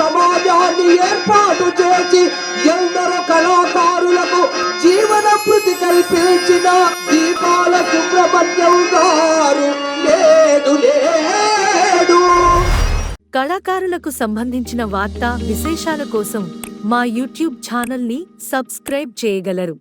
సమాజాన్ని ఏర్పాటు చేసి ఎందరో కళాకారులకు జీవన భృతి కల్పించిన దీపాల సుబ్రహ్మణ్యం గారు. లేదు లేడు కళాకారులకు సంబంధించిన వార్త విశేషాల కోసం మా యూట్యూబ్ ఛానల్ని సబ్స్క్రైబ్ చేయగలరు.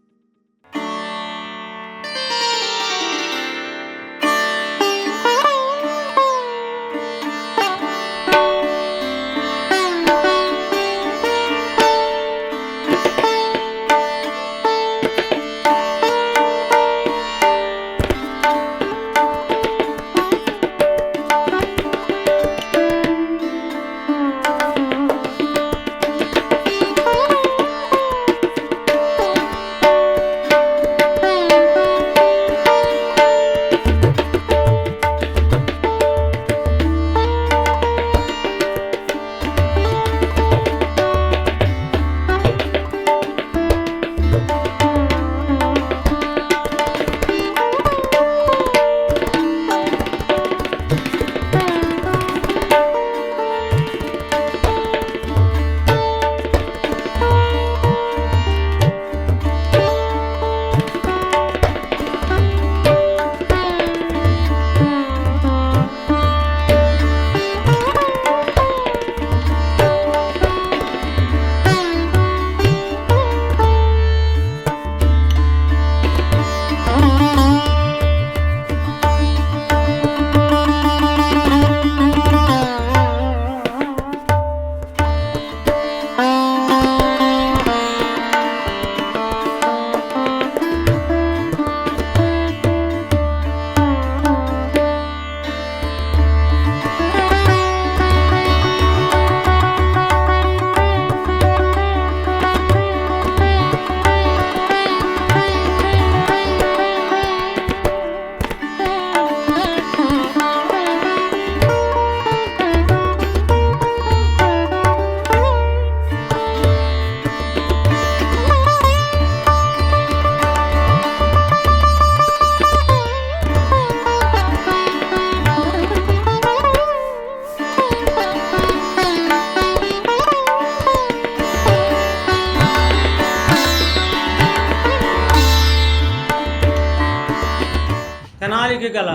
తెనాలికి గల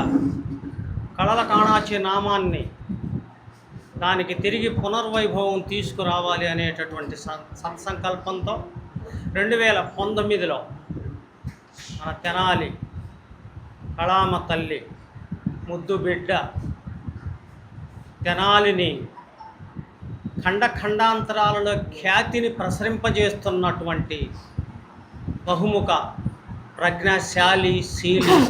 కళల కాణాచి నామాన్ని దానికి తిరిగి పునర్వైభవం తీసుకురావాలి అనేటటువంటి సత్సంకల్పంతో రెండు వేల పంతొమ్మిదిలో మన తెనాలి కళామ తల్లి ముద్దు బిడ్డ తెనాలిని ఖండ ఖండాంతరాలలో ఖ్యాతిని ప్రసరింపజేస్తున్నటువంటి బహుముఖ ప్రజ్ఞాశాలి శీలి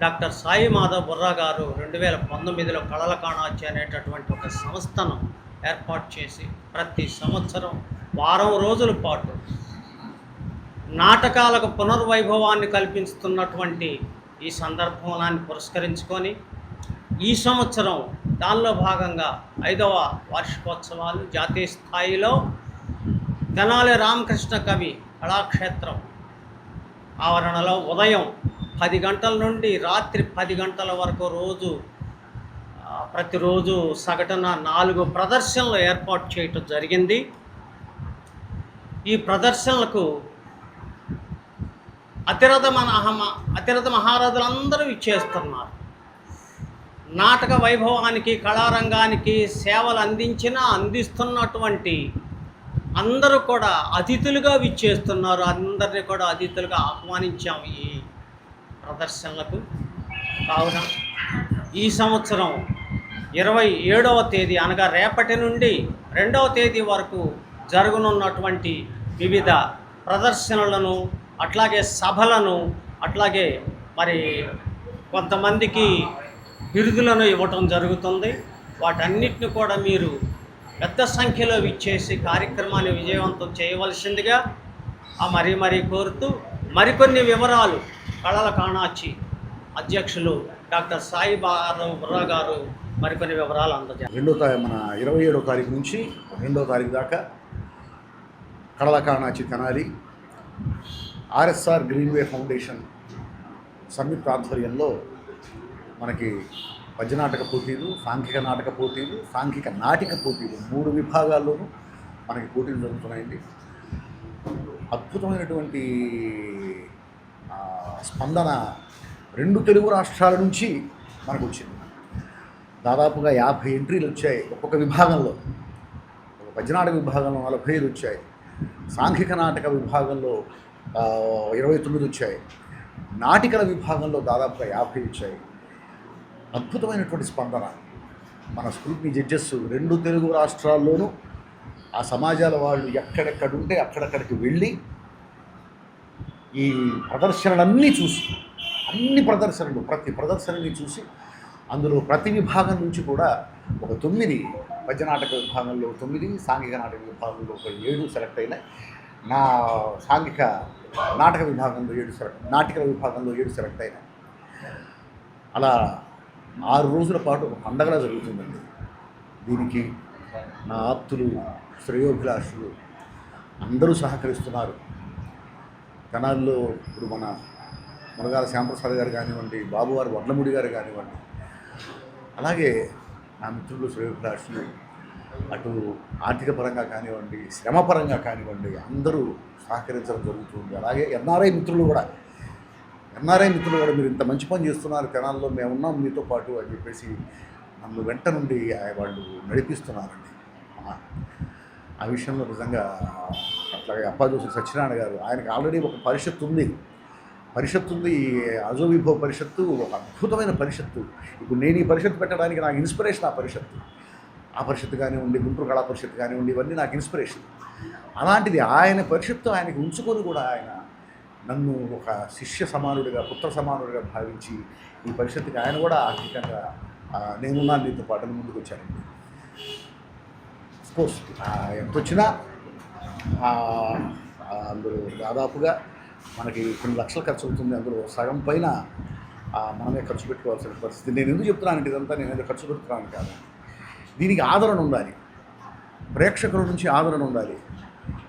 డాక్టర్ సాయి మాధవ్ బుర్రా గారు రెండు వేల పంతొమ్మిదిలో కళల కాణాచి అనేటటువంటి ఒక సంస్థను ఏర్పాటు చేసి ప్రతి సంవత్సరం వారం రోజుల పాటు నాటకాలకు పునర్వైభవాన్ని కల్పిస్తున్నటువంటి ఈ సందర్భాన్ని పురస్కరించుకొని ఈ సంవత్సరం దానిలో భాగంగా ఐదవ వార్షికోత్సవాలు జాతీయ స్థాయిలో తెనాలి రామకృష్ణ కవి కళాక్షేత్రం ఆవరణలో ఉదయం పది గంటల నుండి రాత్రి పది గంటల వరకు రోజు ప్రతిరోజు సగటున నాలుగు ప్రదర్శనలు ఏర్పాటు చేయటం జరిగింది. ఈ ప్రదర్శనలకు అతిరథ మనహమ అతిరథ మహారథులందరూ ఇచ్చేస్తున్నారు నాటక వైభవానికి కళారంగానికి సేవలు అందించిన అందిస్తున్నటువంటి అందరూ కూడా అతిథులుగా విచ్చేస్తున్నారు. అందరినీ కూడా అతిథులుగా ఆహ్వానించాము ఈ ప్రదర్శనలకు కావున ఈ సంవత్సరం ఇరవై ఏడవ తేదీ అనగా రేపటి నుండి రెండవ తేదీ వరకు జరగనున్నటువంటి వివిధ ప్రదర్శనలను అట్లాగే సభలను అట్లాగే మరి కొంతమందికి బిరుదులను ఇవ్వటం జరుగుతుంది. వాటన్నిటిని కూడా మీరు పెద్ద సంఖ్యలో విచ్చేసి కార్యక్రమాన్ని విజయవంతం చేయవలసిందిగా ఆ మరీ మరీ కోరుతూ మరికొన్ని వివరాలు కళల కాణాచి అధ్యక్షులు డాక్టర్ సాయి బుర్రా గారు మరికొన్ని వివరాలు అందజేస్తారు రెండో తారీఖు మన ఇరవై ఏడో తారీఖు నుంచి రెండో తారీఖు దాకా కళల కాణాచి తెనాలి. ఆర్ఎస్ఆర్ గ్రీన్వే ఫౌండేషన్ సంయుక్త ఆధ్వర్యంలో మనకి పద్యనాటక పోటీలు సాంఘిక నాటక పోటీలు సాంఘిక నాటిక పోటీలు మూడు విభాగాల్లోనూ మనకి పోటీలు జరుగుతున్నాయండి. అద్భుతమైనటువంటి స్పందన రెండు తెలుగు రాష్ట్రాల నుంచి మనకు వచ్చింది దాదాపుగా యాభై ఎంట్రీలు వచ్చాయి ఒక్కొక్క విభాగంలో. ఒక పద్యనాటక విభాగంలో నలభై ఐదు వచ్చాయి. సాంఘిక నాటక విభాగంలో ఇరవై తొమ్మిది వచ్చాయి. నాటికల విభాగంలో దాదాపుగా యాభై వచ్చాయి. అద్భుతమైనటువంటి స్పందన. మన స్క్రూట్ని జడ్జెస్ రెండు తెలుగు రాష్ట్రాల్లోనూ ఆ సమాజాల వాళ్ళు ఎక్కడెక్కడుంటే అక్కడక్కడికి వెళ్ళి ఈ ప్రదర్శనలన్నీ చూసి అన్ని ప్రదర్శనలు ప్రతి ప్రదర్శనని చూసి అందులో ప్రతి విభాగం నుంచి కూడా ఒక తొమ్మిది పద్యనాటక విభాగంలో తొమ్మిది సాంఘిక నాటక విభాగంలో ఒక ఏడు సెలెక్ట్ అయినాయి. నా సాంఘిక నాటక విభాగంలో ఏడు సెలెక్ట్ నాటికల విభాగంలో ఏడు సెలెక్ట్ అయినాయి. అలా ఆరు రోజుల పాటు ఒక పండగలా జరుగుతుందండి. దీనికి నా ఆప్తులు శ్రేయోభిలాషులు అందరూ సహకరిస్తున్నారు. కణాల్లో ఇప్పుడు మన మునగాల శ్యాంప్రసాద్ గారు కానివ్వండి బాబువారి వడ్లముడి గారు కానివ్వండి అలాగే నా మిత్రులు శ్రేయోభిలాషులు అటు ఆర్థిక పరంగా కానివ్వండి శ్రమ పరంగా కానివ్వండి అందరూ సహకరించడం జరుగుతుంది. అలాగే ఎన్ఆర్ఐ మిత్రులు కూడా ఎన్ఆర్ఐ మిత్రులు కూడా మీరు ఇంత మంచి పని చేస్తున్నారు కెనాల్లో మేము ఉన్నాం మీతో పాటు అని చెప్పేసి నన్ను వెంట నుండి వాళ్ళు నడిపిస్తున్నారండి. ఆ, విషయంలో నిజంగా అట్లాగే అప్పాజోసి సత్యనారాయణ గారు ఆయనకు ఆల్రెడీ ఒక పరిషత్తు ఉంది. పరిషత్తు ఉంది ఈ అజో విభవ పరిషత్తు ఒక అద్భుతమైన పరిషత్తు. ఇప్పుడు నేను ఈ పరిషత్తు పెట్టడానికి నాకు ఇన్స్పిరేషన్ ఆ పరిషత్తు. ఆ పరిషత్తు కానివ్వండి గుంటూరు కళా పరిషత్తు కానివ్వండి ఇవన్నీ నాకు ఇన్స్పిరేషన్. అలాంటిది ఆయన పరిషత్తు ఆయనకి ఉంచుకొని కూడా ఆయన నన్ను ఒక శిష్య సమానుడిగా పుత్ర సమానుడిగా భావించి ఈ పరిషత్తుకి ఆయన కూడా ఆర్థికంగా నేనున్నాను నీతో పాటు ముందుకు వచ్చానండి కోర్స్ ఎంత వచ్చినా అందులో దాదాపుగా మనకి కొన్ని లక్షలు ఖర్చు అవుతుంది అందులో. సగం పైన మనమే ఖర్చు పెట్టుకోవాల్సిన పరిస్థితి. నేను ఎందుకు చెప్తున్నానంటే ఇదంతా నేను ఏదో ఖర్చు పెడుతున్నాను కాదు. దీనికి ఆదరణ ఉండాలి. ప్రేక్షకుల నుంచి ఆదరణ ఉండాలి.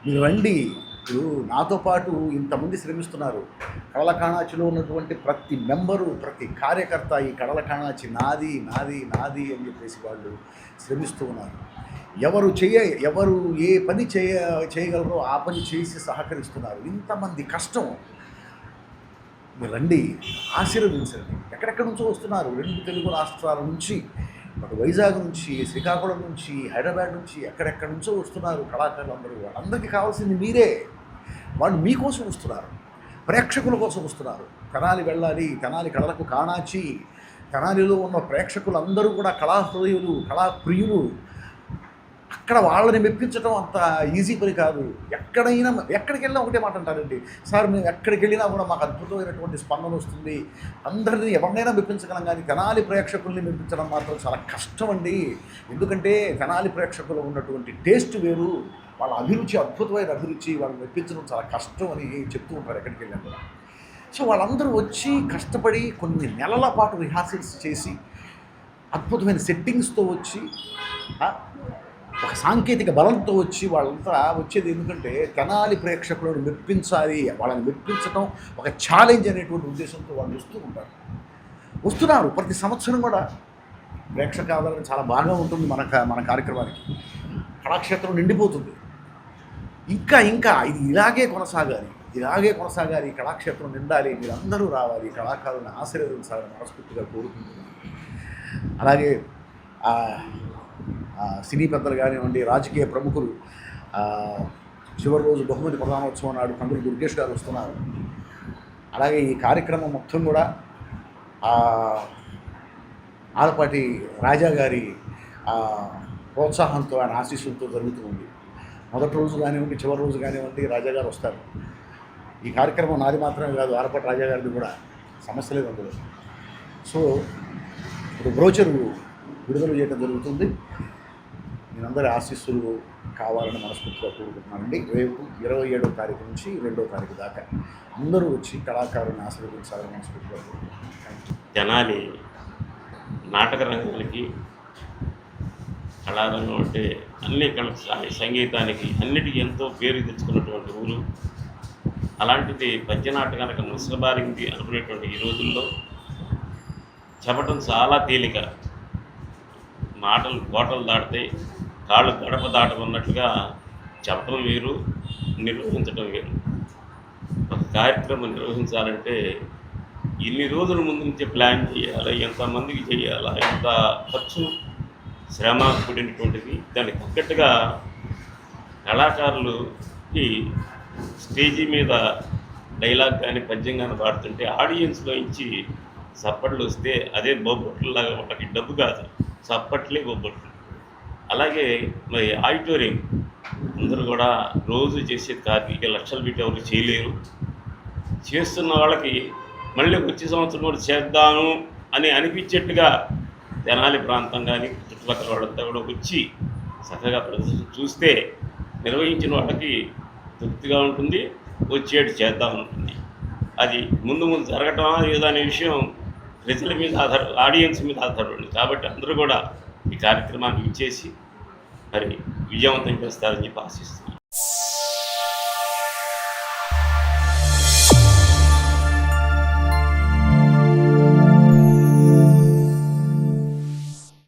మీరు రండి. ఇప్పుడు నాతో పాటు ఇంతమంది శ్రమిస్తున్నారు. కడలకాణాచిలో ఉన్నటువంటి ప్రతి మెంబరు ప్రతి కార్యకర్త ఈ కడలకాణాచి నాది నాది నాది అని చెప్పేసి వాళ్ళు శ్రమిస్తూ ఉన్నారు. ఎవరు చేయ ఎవరు ఏ పని చేయ చేయగలరో ఆ పని చేసి సహకరిస్తున్నారు. ఇంతమంది కష్టం. రండి ఆశీర్వదించండి. ఎక్కడెక్కడి నుంచో వస్తున్నారు. రెండు తెలుగు రాష్ట్రాల నుంచి అటు వైజాగ్ నుంచి శ్రీకాకుళం నుంచి హైదరాబాద్ నుంచి ఎక్కడెక్కడి నుంచో వస్తున్నారు కళాకారులు అందరూ. వాళ్ళందరికీ కావాల్సింది మీరే. వాళ్ళు మీకోసం వస్తున్నారు. ప్రేక్షకుల కోసం వస్తున్నారు. తెనాలి వెళ్ళాలి తెనాలి కళలకు కాణాచి తెనాలిలో ఉన్న ప్రేక్షకులందరూ కూడా కళాహృదయులు కళాప్రియులు అక్కడ వాళ్ళని మెప్పించడం అంత ఈజీ పని కాదు. ఎక్కడైనా ఎక్కడికి వెళ్ళినా ఒకటే మాట అంటారండి. సార్ మేము ఎక్కడికి వెళ్ళినా కూడా మాకు అద్భుతమైనటువంటి స్పందన వస్తుంది. అందరినీ ఎవరినైనా మెప్పించగలం కానీ తెనాలి ప్రేక్షకుల్ని మెప్పించడం మాత్రం చాలా కష్టం అండి ఎందుకంటే తెనాలి ప్రేక్షకులు ఉన్నటువంటి టేస్ట్ వేరు. వాళ్ళ అభిరుచి అద్భుతమైన అభిరుచి వాళ్ళని మెప్పించడం చాలా కష్టం అని చెప్తూ ఉంటారు ఎక్కడికి వెళ్ళాను కూడా. సో వాళ్ళందరూ వచ్చి కష్టపడి కొన్ని నెలల పాటు రిహార్సల్స్ చేసి అద్భుతమైన సెట్టింగ్స్తో వచ్చి ఒక సాంకేతిక బలంతో వచ్చి వాళ్ళంతా వచ్చేది ఎందుకంటే తెనాలి ప్రేక్షకులను మెప్పించాలి వాళ్ళని మెప్పించడం ఒక ఛాలెంజ్ అనేటువంటి ఉద్దేశంతో వాళ్ళు వస్తూ ఉంటారు. వస్తున్నారు. ప్రతి సంవత్సరం కూడా ప్రేక్షక ఆదరణ చాలా బాగా ఉంటుంది మన మన కార్యక్రమానికి. కళాక్షేత్రం నిండిపోతుంది. ఇంకా ఇంకా ఇది ఇలాగే కొనసాగాలి. ఇలాగే కొనసాగాలి. కళాక్షేత్రం నిండాలి. మీరందరూ రావాలి. కళాకారులను ఆశీర్వదించాలని మనస్ఫూర్తిగా కోరుకుంటున్నాను. అలాగే సినీ పెద్దలు కానివ్వండి రాజకీయ ప్రముఖులు చివరి రోజు బహుమతి ప్రధానోత్సవం నాడు కందులు దుర్గేష్ గారు వస్తున్నారు. అలాగే ఈ కార్యక్రమం మొత్తం కూడా ఆలపాటి రాజా గారి ప్రోత్సాహంతో ఆయన ఆశీస్సులతో జరుగుతుంది మొదటి రోజు కానివ్వండి చివరి రోజు కానివ్వండి రాజా గారు వస్తారు. ఈ కార్యక్రమం నాది మాత్రమే కాదు ఆలపాటి రాజా గారిది కూడా సమస్య లేదు అందులో. సో ఇప్పుడు బ్రోచరు విడుదల చేయడం జరుగుతుంది. మీరందరి ఆశీస్సులు కావాలని మనస్ఫూర్తిగా కోరుకుంటున్నానండి. రేపు ఇరవై ఏడో తారీఖు నుంచి రెండో తారీఖు దాకా అందరూ వచ్చి కళాకారుని ఆశీర్వదించాలని మనస్ఫూర్తిగా కోరుకుంటున్నాను. తెనాలి నాటక రంగానికి కళారంగం అంటే అన్ని కళ సంగీతానికి అన్నిటికీ ఎంతో పేరు తెచ్చుకున్నటువంటి ఊరు. అలాంటిది పద్యనాటకానికి ముసలబారింది అనుకునేటువంటి ఈ రోజుల్లో చెప్పటం చాలా తేలిక. మాటలు కోటలు దాటితే కాళ్ళు గడప దాటమన్నట్టుగా చెప్పడం వేరు నిర్వహించడం వేరు. ఒక కార్యక్రమం నిర్వహించాలంటే ఎన్ని రోజుల ముందు నుంచే ప్లాన్ చేయాలి ఎంతమందికి చేయాలా ఎంత ఖర్చు శ్రమ కూడినటువంటిది దానికి తగ్గట్టుగా కళాకారులుకి స్టేజీ మీద డైలాగ్ కానీ పద్యం కానీ పాడుతుంటే ఆడియన్స్లో ఇచ్చి చప్పట్లు వస్తే అదే బొబ్బట్లలాగా వాళ్ళకి డబ్బు కాదు చప్పట్లే బొబ్బట్లు. అలాగే మరి ఆడిటోరియం. అందరూ కూడా రోజు చేసే కార్మిక లక్షలు పెట్టి ఎవరు చేయలేరు. చేస్తున్న వాళ్ళకి మళ్ళీ వచ్చే సంవత్సరం కూడా చేద్దాము అని అనిపించేట్టుగా తెనాలి ప్రాంతం కానీ చుట్టుపక్కల వాళ్ళంతా కూడా వచ్చి చక్కగా ప్రదర్శన చూస్తే నిర్వహించిన వాళ్ళకి తృప్తిగా ఉంటుంది. వచ్చేటు చేద్దాం ఉంటుంది అది ముందు ముందు జరగటమా లేదా అనే విషయం ప్రజల మీద ఆధార ఆడియన్స్ మీద ఆధారపడింది. కాబట్టి అందరూ కూడా ఈ కార్యక్రమాన్ని ఇచ్చేసి మరి విజయవంతం చేస్తారని చెప్పి ఆశిస్తున్నాను